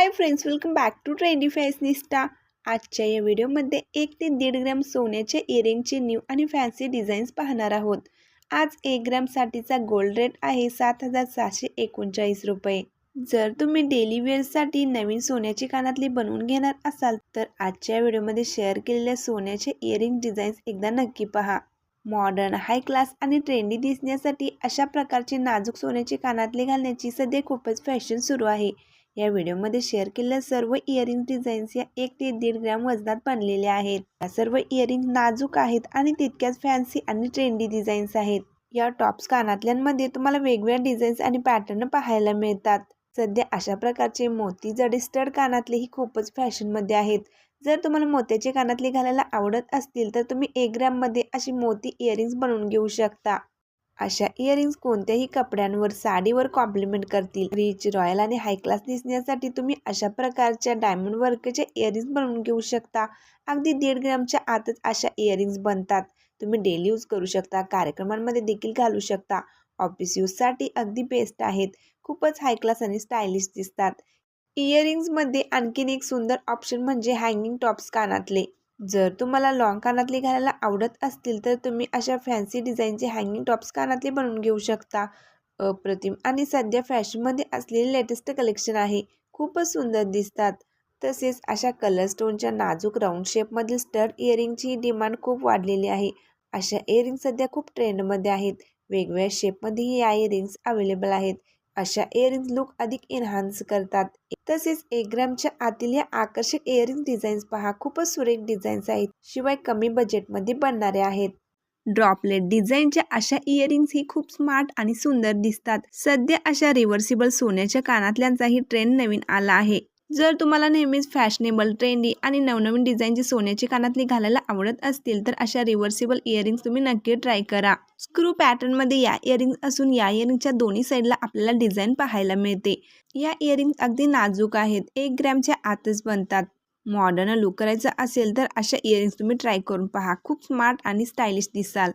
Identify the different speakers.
Speaker 1: Hi friends welcome back to trendy fashionista आजच्या या व्हिडिओमध्ये एक ते दीड ग्रॅम सोन्याच्या इयरिंगचे न्यू आणि फॅन्सी डिझाईन्स पाहणार आहोत. आज एक ग्रॅमसाठीचा गोल्ड रेट आहे सात हजार सहाशे एकोणचाळीस रुपये. जर तुम्ही डेली वेअरसाठी नवीन सोन्याची कानातली बनवून घेणार असाल तर आजच्या व्हिडिओमध्ये शेअर केलेल्या सोन्याचे इयरिंग डिझाईन्स एकदा नक्की पहा. मॉडर्न हाय क्लास आणि ट्रेंडी दिसण्यासाठी अशा प्रकारचे नाजूक सोन्याची कानातले घालण्याची सध्या खूपच फॅशन सुरू आहे. या व्हिडिओमध्ये शेअर केलेल्या सर्व इयरिंग डिझाईन्स या एक ते दीड ग्रॅम वजनात बनलेल्या आहेत. या सर्व इयरिंग नाजूक आहेत आणि तितक्याच फॅन्सी आणि ट्रेंडी डिझाईन्स आहेत. या टॉप्स कानातल्यांमध्ये तुम्हाला वेगवेगळ्या डिझाईन्स आणि पॅटर्न पाहायला मिळतात. सध्या अशा प्रकारचे मोती जडे स्टड कानातलेही खूपच फॅशनमध्ये आहेत. जर तुम्हाला मोत्याचे कानातले घालायला आवडत असतील तर तुम्ही एक ग्रॅममध्ये अशी मोती इयरिंग्स बनवून घेऊ शकता. अशा इयरिंग्स कोणत्याही कपड्यांवर साडीवर कॉम्प्लिमेंट करतील. रिच रॉयल आणि हाय क्लास दिसण्यासाठी तुम्ही अशा प्रकारच्या डायमंड वर्कच्या इयरिंग्स बनवून घेऊ शकता. अगदी दीड ग्रॅमच्या आतच अशा इयरिंग्स बनतात. तुम्ही डेली यूज करू शकता कार्यक्रमांमध्ये देखील घालू शकता. ऑफिस यूजसाठी अगदी बेस्ट आहेत. खूपच हाय क्लास आणि स्टायलिश दिसतात. इयरिंग्समध्ये आणखीन एक सुंदर ऑप्शन म्हणजे हँगिंग टॉप्स कानातले. जर तुम्हाला लाँग कानातले घालायला आवडत असतील तर तुम्ही अशा फॅन्सी डिझाईनचे हँगिंग टॉप्स कानातले बनवून घेऊ शकता. अप्रतिम आणि सध्या फॅशनमध्ये असलेले लेटेस्ट कलेक्शन आहे. खूपच सुंदर दिसतात. तसेच अशा कलर स्टोनच्या नाजूक राऊंड शेपमधील स्टड इयरिंगची डिमांड खूप वाढलेली आहे. अशा इयरिंग सध्या खूप ट्रेंडमध्ये आहेत. वेगवेगळ्या शेपमध्येही या इयरिंग्स अवेलेबल आहेत. अशा इयरिंग्स लुक अधिक एन्हान्स करतात. तसेच एक ग्रामच्या आतील या आकर्षक इयरिंग डिझाईन्स पहा. खूपच सुरेख डिझाईन्स आहेत. शिवाय कमी बजेटमध्ये बनणारे आहेत. ड्रॉपलेट डिझाईनच्या अशा इयरिंग्स ही खूप स्मार्ट आणि सुंदर दिसतात. सध्या अशा रिव्हर्सिबल सोन्याच्या कानातल्यांचाही ट्रेंड नवीन आला आहे. जर तुम्हाला नेहमीच फॅशनेबल ट्रेंडी आणि नवनवीन डिझाईनची सोन्याची कानातली घालायला आवडत असतील तर अशा रिव्हर्सिबल इयरिंग्स तुम्ही नक्की ट्राय करा. स्क्रू पॅटर्नमध्ये या इयरिंग्स असून या इयरिंगच्या दोन्ही साईडला आपल्याला डिझाईन पाहायला मिळते. या इयरिंग्स अगदी नाजूक आहेत एक ग्रॅमच्या आतच बनतात. मॉडर्न लुक करायचं असेल तर अशा इयरिंग्स तुम्ही ट्राय करून पहा. खूप स्मार्ट आणि स्टायलिश दिसाल.